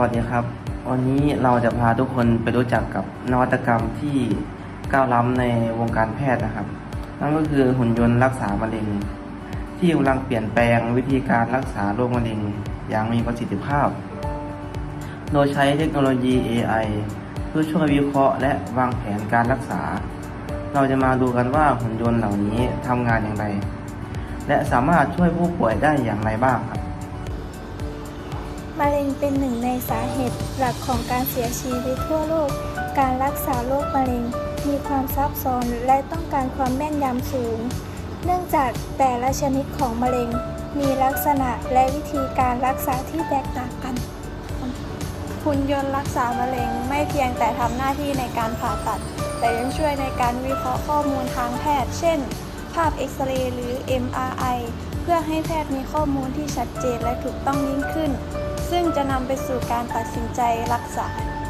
วัสดีครับ วันนี้เราจะพาทุกคนไปรู้จักกับนวัตกรรมที่ก้าวล้ำในวงการแพทย์นะครับ นั่นก็คือหุ่นยนต์รักษามะเร็ง ที่กำลังเปลี่ยนแปลงวิธีการรักษาโรคมะเร็งอย่างมีประสิทธิภาพ โดยใช้เทคโนโลยี AI เพื่อช่วยวิเคราะห์และวางแผนการรักษา เราจะมาดูกันว่าหุ่นยนต์เหล่านี้ทำงานอย่างไร และสามารถช่วยผู้ป่วยได้อย่างไรบ้างครับะเร็งเป็นหนึ่งในสาเหตุหลักของการเสียชีวิตทั่วโลก การรักษาโรคมะเร็งมีความซับซ้อนและต้องการความแม่นยำสูง เนื่องจากแต่ละชนิดของมะเร็ง มีลักษณะและวิธีการรักษาที่แตกต่างกันหุ่นยนต์รักษามะเร็งไม่เพียงแต่ทำหน้าที่ในการผ่าตัด แต่ยังช่วยในการวิเคราะห์ข้อมูลทางแพทย์ เช่น ภาพเอ็กซเรย์หรือ MRI เพื่อให้แพทย์มีข้อมูลที่ชัดเจนและถูกต้องยิ่งขึ้น ซึ่งจะนำไปสู่การตัดสินใจรักษา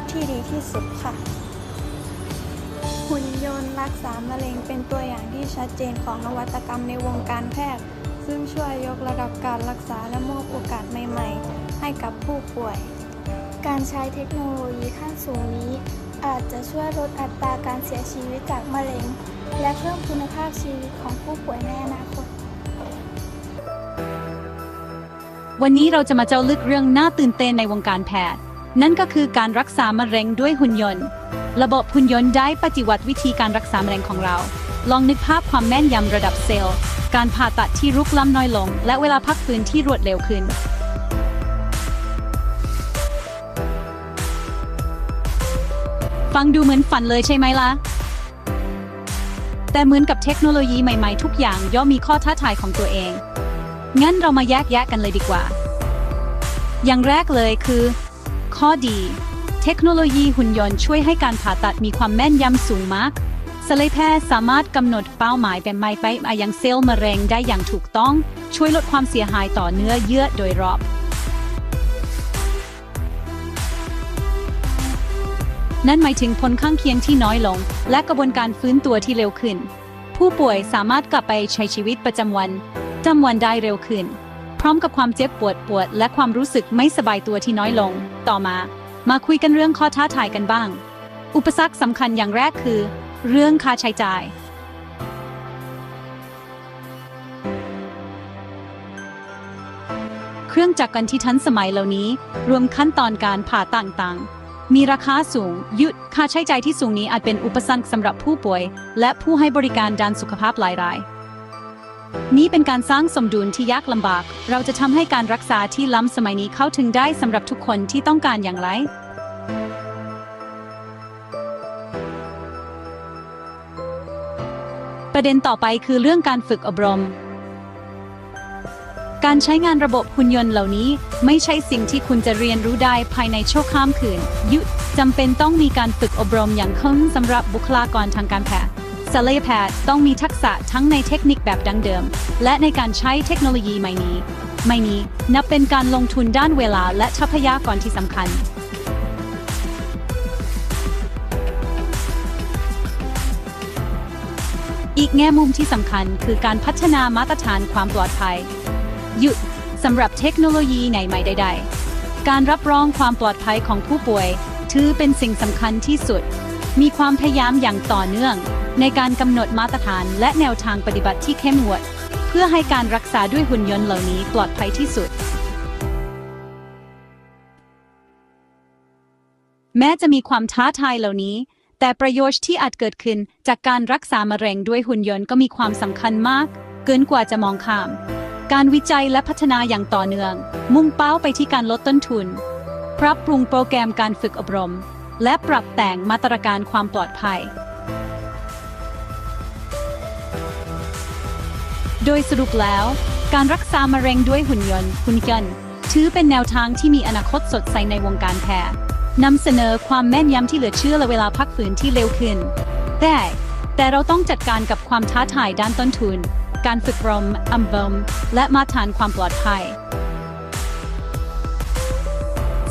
ที่ดีที่สุดค่ะ หุ่นยนต์รักษามะเร็งเป็นตัวอย่างที่ชัดเจนของนวัตกรรมในวงการแพทย์ ซึ่งช่วยยกระดับการรักษาและมอบโอกาสใหม่ๆ ให้กับผู้ป่วย การใช้เทคโนโลยีขั้นสูงนี้ อาจจะช่วยลดอัตราการเสียชีวิตจากมะเร็ง และเพิ่มคุณภาพชีวิตของผู้ป่วยในอนาคต วันนี้เราจะมาเจ้าลึกเรื่องน่าตื่นเต้นในวงการแพทย์ นั่นก็คือการรักษามะเร็งด้วยหุ่นยนต์ ระบบหุ่นยนต์ได้ปฏิวัติวิธีการรักษามะเร็งของเรา ลองนึกภาพความแม่นยำระดับเซลล์ การผ่าตัดที่รุกล้ำน้อยลง และเวลาพักฟื้นที่รวดเร็วขึ้นฟังดูเหมือนฝันเลยใช่ไหมล่ะ แต่เหมือนกับเทคโนโลยีใหม่ๆ ทุกอย่างย่อมมีข้อท้าทายของตัวเอง งั้นเรามาแยกแยะกันเลยดีกว่า อย่างแรกเลยคือ ข้อดี เทคโนโลยีหุ่นยนต์ช่วยให้การผ่าตัดมีความแม่นยำสูงมากศัลยแพทย์สามารถกำหนดเป้าหมายเป็นไม่ไปมายังเซลล์มะเร็งได้อย่างถูกต้อง ช่วยลดความเสียหายต่อเนื้อเยื่อโดยรอบ นั่นหมายถึงผลข้างเคียงที่น้อยลง และกระบวนการฟื้นตัวที่เร็วขึ้น ผู้ป่วยสามารถกลับไปใช้ชีวิตประจำวัน จำวันได้เร็วขึ้น พร้อมกับความเจ็บปวดปวด และความรู้สึกไม่สบายตัวที่น้อยลง ต่อมา มาคุยกันเรื่องข้อท้าทายกันบ้าง อุปสรรคสำคัญอย่างแรกคือ เรื่องค่าใช้จ่าย เครื่องจักรกันที่ทันสมัยเหล่านี้ รวมขั้นตอนการผ่าต่างๆมีราคาสูง ยุดค่าใช้จ่ายที่สูงนี้อาจเป็นอุปสรรคสำหรับผู้ป่วย และผู้ให้บริการด้านสุขภาพหลายราย นี้เป็นการสร้างสมดุลที่ยากลำบาก เราจะทำให้การรักษาที่ล้ำสมัยนี้เข้าถึงได้สำหรับทุกคนที่ต้องการอย่างไร ประเด็นต่อไปคือเรื่องการฝึกอบรม การใช้งานระบบหุ่นยนต์เหล่านี้ ไม่ใช่สิ่งที่คุณจะเรียนรู้ได้ภายในชั่วข้ามคืน ยุจำเป็นต้องมีการฝึกอบรมอย่างเข้มสำหรับบุคลากรทางการแพทย์ ศัลยแพทย์ต้องมีทักษะทั้งในเทคนิคแบบดั้งเดิม และในการใช้เทคโนโลยีใหม่นี้ไม่นี้นับเป็นการลงทุนด้านเวลาและทรัพยากรที่สำคัญ อีกแง่มุมที่สำคัญคือการพัฒนามาตรฐานความปลอดภัย ยุดสำหรับเทคโนโลยีไหนใหม่ใด ๆ การรับรองความปลอดภัยของผู้ป่วย ถือเป็นสิ่งสำคัญที่สุด มีความพยายามอย่างต่อเนื่อง ในการกำหนดมาตรฐานและแนวทางปฏิบัติที่เข้มงวด เพื่อให้การรักษาด้วยหุ่นยนต์เหล่านี้ปลอดภัยที่สุด แม้จะมีความท้าทายเหล่านี้ แต่ประโยชน์ที่อาจเกิดขึ้นจากการรักษามะเร็งด้วยหุ่นยนต์ก็มีความสำคัญมาก เกินกว่าจะมองข้าม การวิจัยและพัฒนาอย่างต่อเนื่อง มุ่งเป้าไปที่การลดต้นทุนปรับปรุงโปรแกรมการฝึกอบรม และปรับแต่งมาตรการความปลอดภัย โดยสรุปแล้ว การรักษามะเร็งด้วยหุ่นยนต์หุ่นยนต์ถือเป็นแนวทางที่มีอนาคตสดใสในวงการแพทย์นำเสนอความแม่นยำที่เหลือเชื่อและเวลาพักฟื้นที่เร็วขึ้น แต่แต่เราต้องจัดการกับความท้าทายด้านต้นทุน การฝึกอบรมอัมบมและมาตรฐานความปลอดภัย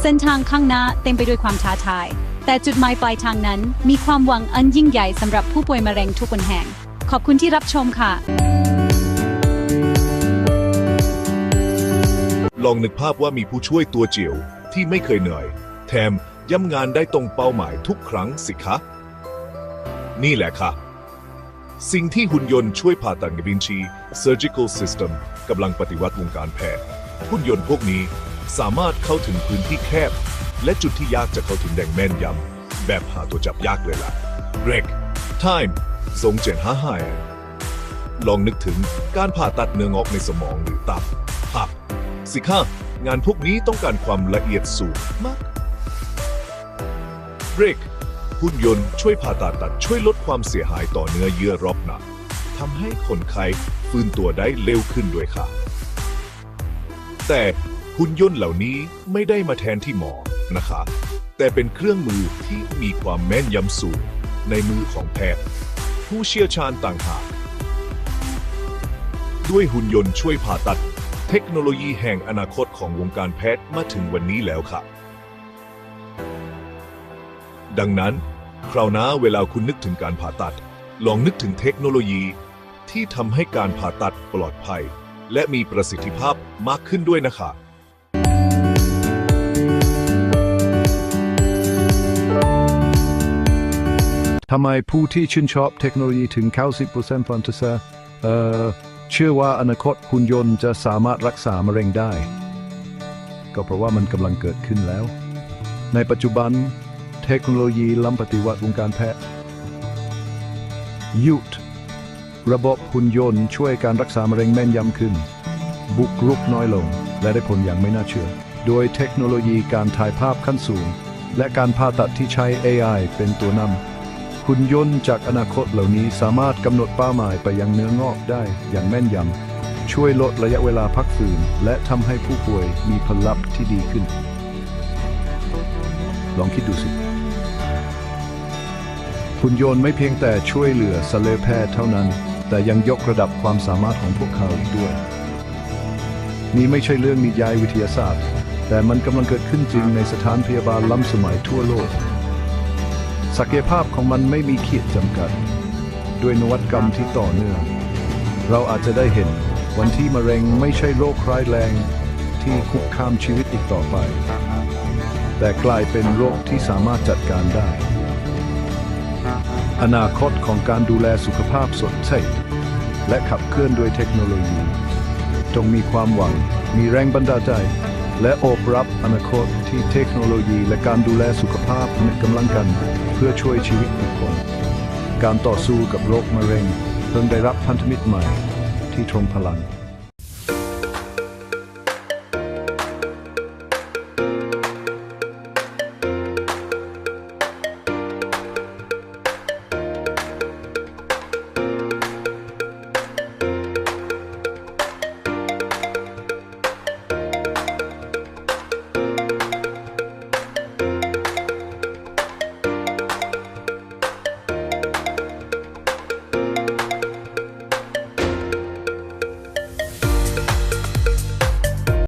เส้นทางข้างหน้าเต็มไปด้วยความท้าทาย แต่จุดหมายปลายทางนั้น มีความหวังอันยิ่งใหญ่สำหรับผู้ป่วยมะเร็งทุกคนแห่ง ขอบคุณที่รับชมค่ะ ลองนึกภาพว่ามีผู้ช่วยตัวจิ๋วที่ไม่เคยเหนื่อย แถมย้ำงานได้ตรงเป้าหมายทุกครั้งสิคะ นี่แหละค่ะ สิ่งที่หุ่นยนต์ช่วยผ่าตัดกับบินชี Surgical System กำลังปฏิวัติวงการแพทย์ หุ่นยนต์พวกนี้สามารถเข้าถึงพื้นที่แคบ และจุดที่ยากจะเข้าถึงแดงแม่นยำแบบหาตัวจับยากเลยล่ะ Break Time ทรงเจนห้าหายลองนึกถึงการผ่าตัดเนื้องอกในสมองหรือตับ สิคะงานพวกนี้ต้องการความละเอียดสูงมาก Break หุ่นยนต์ช่วยผ่าตัดตัดช่วยลดความเสียหายต่อเนื้อเยื่อรอบหนักทำให้คนไข้ฟื้นตัวได้เร็วขึ้นด้วยค่ะ แต่หุ่นยนต์เหล่านี้ไม่ได้มาแทนที่หมอนะคะ แต่เป็นเครื่องมือที่มีความแม่นยำสูงในมือของแพทย์ ผู้เชี่ยวชาญต่างหาก ด้วยหุ่นยนต์ช่วยผ่าตัด เทคโนโลยีแห่งอนาคตของวงการแพทย์มาถึงวันนี้แล้วค่ะ ดังนั้นคราวหน้าเวลาคุณนึกถึงการผ่าตัด ลองนึกถึงเทคโนโลยี ที่ทำให้การผ่าตัดปลอดภัย และมีประสิทธิภาพมากขึ้นด้วยนะคะทำไมผู้ที่ชื่นชอบเทคโนโลยีถึง90%ฟันตเซเอ่อ เชื่อว่าอนาคตหุ่นยนต์จะสามารถรักษามะเร็งได้ ก็เพราะว่ามันกำลังเกิดขึ้นแล้ว ในปัจจุบันเทคโนโลยีล้ำปฏิวัติวงการแพทย์ยุทธระบบหุ่นยนต์ช่วยการรักษามะเร็งแม่นยำขึ้น บุกรุกน้อยลง และได้ผลอย่างไม่น่าเชื่อ โดยเทคโนโลยีการถ่ายภาพขั้นสูง และการผ่าตัดที่ใช้ AI เป็นตัวนำ หุ่นยนต์จากอนาคตเหล่านี้สามารถกำหนดเป้าหมายไปยังเนื้องอกได้อย่างแม่นยำ ช่วยลดระยะเวลาพักฟื้นและทำให้ผู้ป่วยมีผลลัพธ์ที่ดีขึ้น ลองคิดดูสิ หุ่นยนต์ไม่เพียงแต่ช่วยเหลือศัลแพทย์เท่านั้น แต่ยังยกระดับความสามารถของพวกเขาอีกด้วย นี่ไม่ใช่เรื่องนิยายวิทยาศาสตร์ แต่มันกำลังเกิดขึ้นจริงในสถานพยาบาลล้ำสมัยทั่วโลก ศักยภาพของมันไม่มีขีดจำกัด ด้วยนวัตกรรมที่ต่อเนื่อง เราอาจจะได้เห็นวันที่มะเร็งไม่ใช่โรคร้ายแรง ที่คุกคามชีวิตอีกต่อไป แต่กลายเป็นโรคที่สามารถจัดการได้ อนาคตของการดูแลสุขภาพสดใสและขับเคลื่อนด้วยเทคโนโลยีจงมีความหวัง มีแรงบันดาลใจ และโอบรับอนาคตที่เทคโนโลยีและการดูแลสุขภาพผนึกกำลังกัน เพื่อช่วยชีวิตผู้คน การต่อสู้กับโรคมะเร็งเพิ่งได้รับพันธมิตรใหม่ที่ทรงพลัง